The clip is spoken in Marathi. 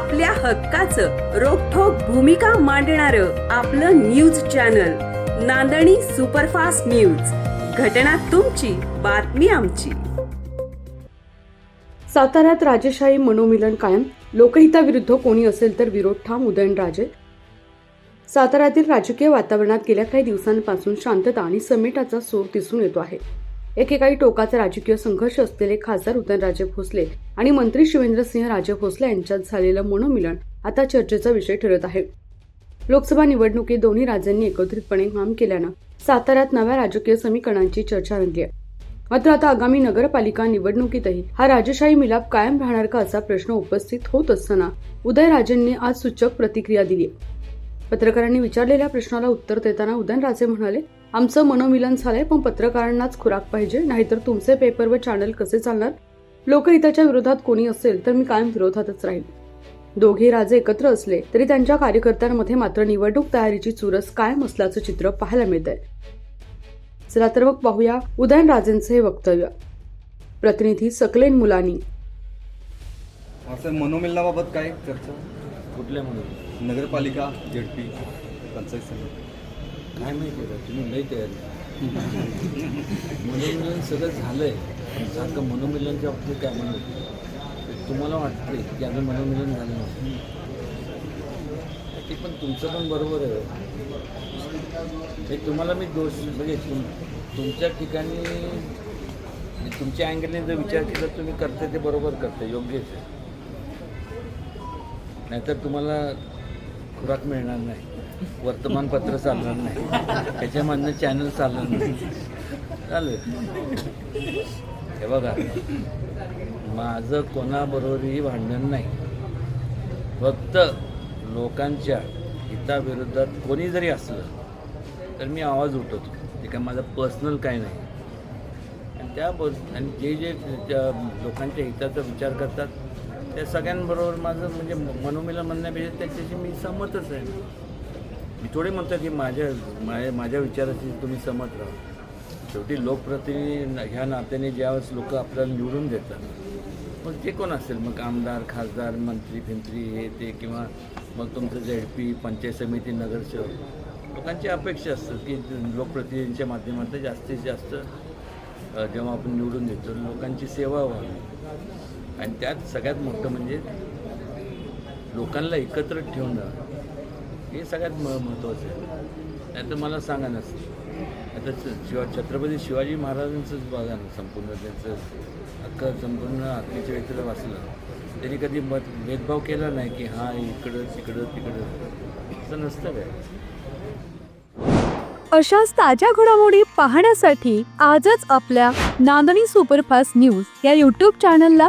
आपल्या हक्काचं रोखोक भूमिका मांडणार आपलं news channel Nandani superfast news. घटना तुमची बातमी आमची. साताऱ्यात राजेशाही मनोमिलन कायम. लोकहिताविरुद्ध कोणी असेल तर विरोध ठाम उदयनराजे साताऱ्यातील राजकीय वातावरणात गेल्या काही दिवसांपासून शांतता आणि समेटाचा सूर दिसून येतो आहे. एकेकाळी टोकाचा राजकीय संघर्ष असलेले खासदार उदयनराजे भोसले आणि मंत्री शिवेंद्रसिंह राजे भोसले यांच्यात झालेलं मनोमिलन आता चर्चेचा विषय ठरत आहे. लोकसभा निवडणुकीत दोन्ही राज्यांनी एकत्रितपणे काम केल्यानं साताऱ्यात नव्या राजकीय समीकरणांची चर्चा रंगली आहे. मात्र आता आगामी नगरपालिका निवडणुकीतही हा राजशाही मिलाप कायम राहणार का असा प्रश्न उपस्थित होत असताना उदयराजेंनी आज सूचक प्रतिक्रिया दिली पत्रकारांनी विचारलेल्या प्रश्नाला उत्तर देताना उदयनराजे म्हणाले आमचं मनोमिलन झालंय पण पत्रकारांनाच खुराक पाहिजे. नाहीतर तुमचे पेपर व चॅनल कसे चालणार? लोकहिताच्या विरोधात कोणी असेल तर मी कायम विरोधातच राहील दोघे राजे एकत्र असले तरी त्यांच्या कार्यकर्त्यांमध्ये मात्र निवडणूक तयारीची चुरस कायम असल्याचं चित्र पाहायला मिळतंय. चला तर मग पाहूया उदयनराजेंचे हे वक्तव्य. प्रतिनिधी सकलेन मुलानी. असं मनोमिलनाबाबत काय चर्चा? कुठल्या म्हणून नगरपालिका झेडपी पंचायत समिती. काय माहिती आहे तुम्ही नाही तयारी मनोमिलन सगळं झालं आहे सारखं मनोमिलनच्या बाबतीत काय म्हणत तुम्हाला वाटते की अजून मनोमिलन झालं नाही. ते पण तुमचं पण बरोबर आहे. हे तुम्हाला मी दोष म्हणजे तुम तुमच्या ठिकाणी म्हणजे तुमच्या अँगलने जर विचार केला तर तुम्ही करते ते बरोबर करते योग्यच आहे. नाहीतर तुम्हाला खुराक मिळणार नाही. वर्तमानपत्र चालणार नाही. त्याच्यामधनं चॅनल चालणार नाही. चालेल. हे बघा. माझं कोणाबरोबरही भांडण नाही. फक्त लोकांच्या हिताविरोधात कोणी जरी असलं तर मी आवाज उठवतो. ते काय माझं पर्सनल काय नाही. आणि त्या बस आणि जे जे त्या लोकांच्या हिताचा विचार करतात त्या सगळ्यांबरोबर माझं म्हणजे मनोमिलन म्हणण्यापेक्षा त्याच्याशी मी सहमतच आहे. मी थोडे म्हणतो की माझ्या माझ्या माझ्या विचाराशी तुम्ही सहमत राहा. शेवटी लोकप्रतिनिधी ह्या नात्याने ज्यावेळेस लोक आपल्याला निवडून देतात मग जे कोण असेल? मग आमदार खासदार मंत्री फिंत्री हे ते किंवा मग तुमचं झेड पी पंचायत समिती नगरसेवक लोकांची अपेक्षा असतात की लोकप्रतिनिधींच्या माध्यमातून जास्तीत जास्त जेव्हा आपण निवडून देतो लोकांची सेवा व्हावी. आणि त्यात सगळ्यात मोठं म्हणजे लोकांना एकत्र ठेवणं हे सगळ्यात म महत्त्वाचं आहे. नाही तर मला सांगा ना आता शिवा छत्रपती शिवाजी महाराजांचंच बघा ना संपूर्ण त्यांचं अख्खं संपूर्ण आत्मचरित्र वाचलं. त्यांनी कधी मत भेदभाव केला नाही की हां इकडं तिकडं तिकडं. असं नसतं काय? अशाच ताज्या घडामोडी पाहण्यासाठी आजच आपल्या नांदणी सुपरफास्ट न्यूज या यूट्यूब चॅनलला